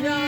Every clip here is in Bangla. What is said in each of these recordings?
No.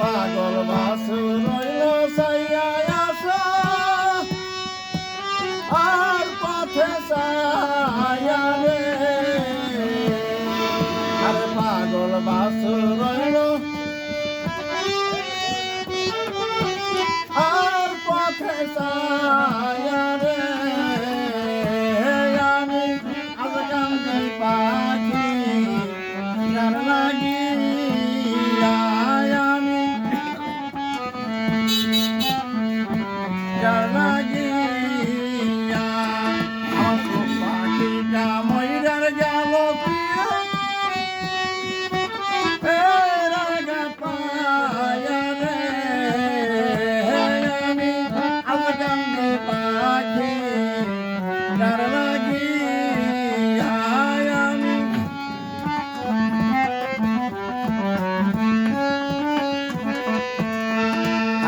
পাগল বাসু রইল, সাইয়া আর পথে সায়া রে। আর পাগল বাসু রইল। আর পথে সায়া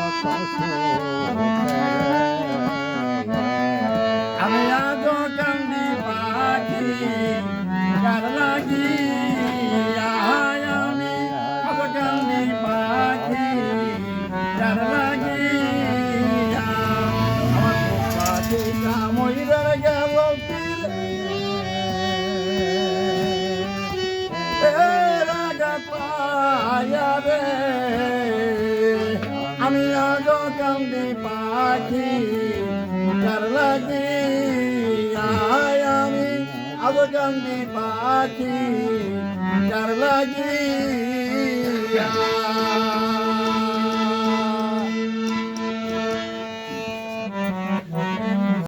Oh, কান্দি পাখি কার লাগি আমি। আজ কান্দি পাখি কার লাগি